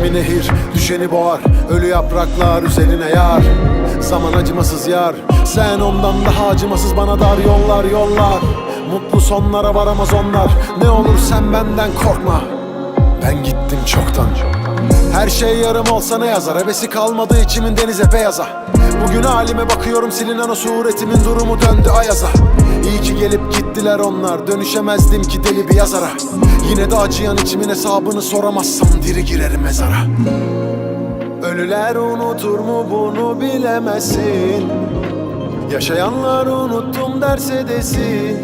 Derin nehir? Düşeni boğar Ölü yapraklar üzerine yar. Zaman acımasız yar Sen ondan daha acımasız bana dar yollar yollar. Mutlu sonlara varamaz onlar Ne olur sen benden korkma. Ben gittim çoktan. Her şey yarım olsa ne yazar? Hevesi kalmadı içimin denize beyaza. Bugün halime bakıyorum silinen o suretimin durumu döndü ayaza gelip gittiler onlar. Dönüşemezdim ki deli bir yazara. Yine de acıyan içimin hesabını soramazsam diri girerim mezara. Ölüler unutur mu bunu bilemezsin Yaşayanlar unuttum derse desin.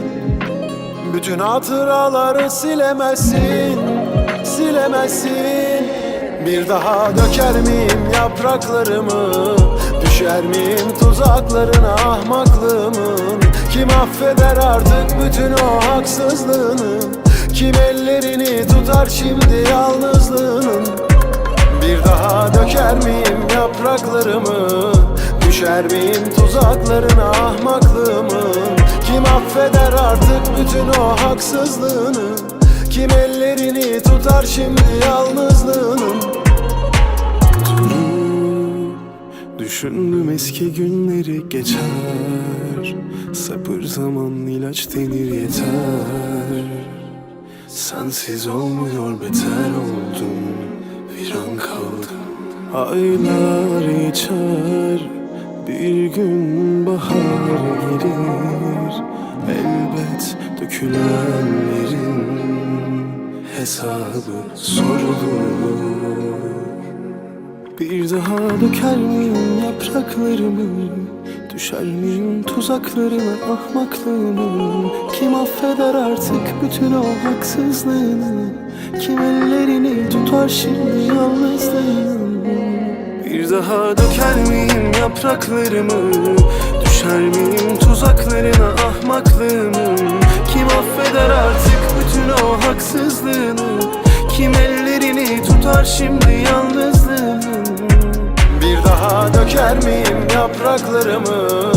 Bütün hatıraları silemezsin Silemezsin Bir daha döker miyim yapraklarımı? Düşer miyim tuzaklarına ahmaklığımın Kim affeder artık bütün o haksızlığını? Kim ellerini tutar şimdi yalnızlığının? Bir daha döker miyim yapraklarımı? Düşer miyim tuzaklarına ahmaklığımın Kim affeder artık bütün o haksızlığını? Kim ellerini tutar şimdi yalnızlığının Düşündüm eski günleri geçer. Sabır zaman ilaç denir yeter. Sensiz olmuyor beter oldum. Viran kaldım. Aylar geçer. Bir gün bahar gelir Elbet dökülenlerin Hesabı sorulur bir daha döker miyim yapraklarımı Düşer miyim tuzaklarına ahmaklığımı? Kim affeder artık bütün o haksızlığını? Kim ellerini tutar şimdi yalnızlığını? Bir daha döker miyim yapraklarımı? Düşer miyim tuzaklarına ahmaklığımı? Kim affeder artık bütün o haksızlığını? Kim ellerini tutar şimdi yalnızlığını döker miyim yapraklarımı?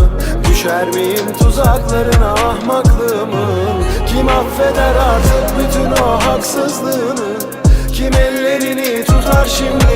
Düşer miyim tuzaklarına ahmaklığımın Kim affeder artık bütün o haksızlığını? Kim ellerini tutar şimdi